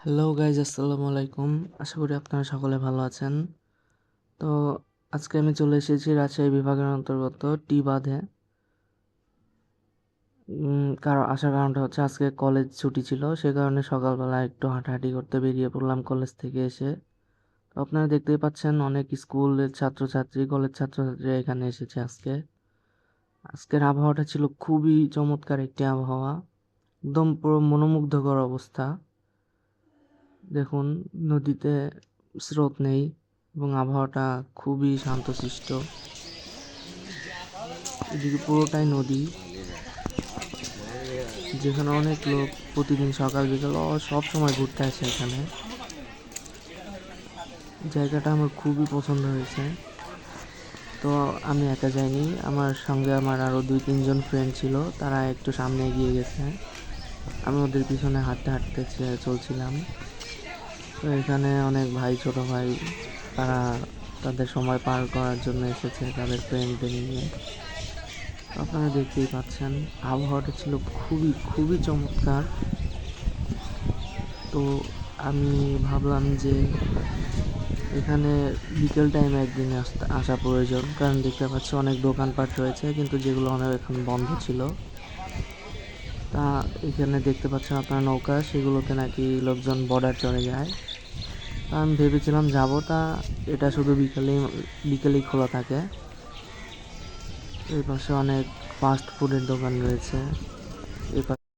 Hello guys আসসালামু আলাইকুম। আশা করি আপনারা সকলে ভালো আছেন। তো আজকে আমি চলে এসেছি রাজশাহী বিভাগের অন্তর্গত টি বাঁধে কারণ, আসার কারণটা হচ্ছে আজকে কলেজ ছুটি ছিল, সে কারণে সকালবেলা একটু হাঁটাহাঁটি করতে বেরিয়ে পড়লাম কলেজ থেকে এসে। তো আপনারা দেখতেই পাচ্ছেন, অনেক স্কুলের ছাত্রছাত্রী, কলেজ ছাত্রছাত্রী এখানে এসেছে আজকে। আজকের আবহাওয়াটা ছিল খুবই চমৎকার একটি আবহাওয়া। একদম পুরো মনোমুগ্ধকর অবস্থা। দেখুন, নদীতে স্রোত নেই এবং আবহাওয়াটা খুবই শান্তশিষ্ট। এদিকে পুরোটাই নদী, যেখানে অনেক লোক প্রতিদিন সকাল বিকাল সব সময় ঘুরতে আসে এখানে। জায়গাটা আমার খুবই পছন্দ হয়েছে। তো আমি একা যাইনি, আমার সঙ্গে আমার আরও দুই, তিনজন ফ্রেন্ড ছিল, তারা একটু সামনে এগিয়ে গেছে। আমি ওদের পিছনে হাঁটতে হাঁটতে, চলছিলাম। তো এখানে অনেক ভাই, ছোট ভাই, তারা তাদের সময় পার করার জন্য এসেছে তাদের ফ্রেন্ডদের নিয়ে। আপনারা দেখতেই পাচ্ছেন, আবহাওয়াটা ছিল খুবই খুবই চমৎকার। তো আমি ভাবলাম যে এখানে বিকেল টাইমে একদিন আসতে আসা প্রয়োজন, কারণ দেখতে পাচ্ছি অনেক দোকানপাট রয়েছে, কিন্তু যেগুলো অনেক এখন বন্ধ ছিল। তা এখানে দেখতে পাচ্ছেন আপনার নৌকা, সেগুলোতে নাকি লোকজন বর্ডার চলে যায়। আমি ভেবেছিলাম যাব, তা এটা শুধু বিকেলেই বিকেলেই খোলা থাকে। এই পাশে অনেক ফাস্ট ফুডের দোকান রয়েছে। পা-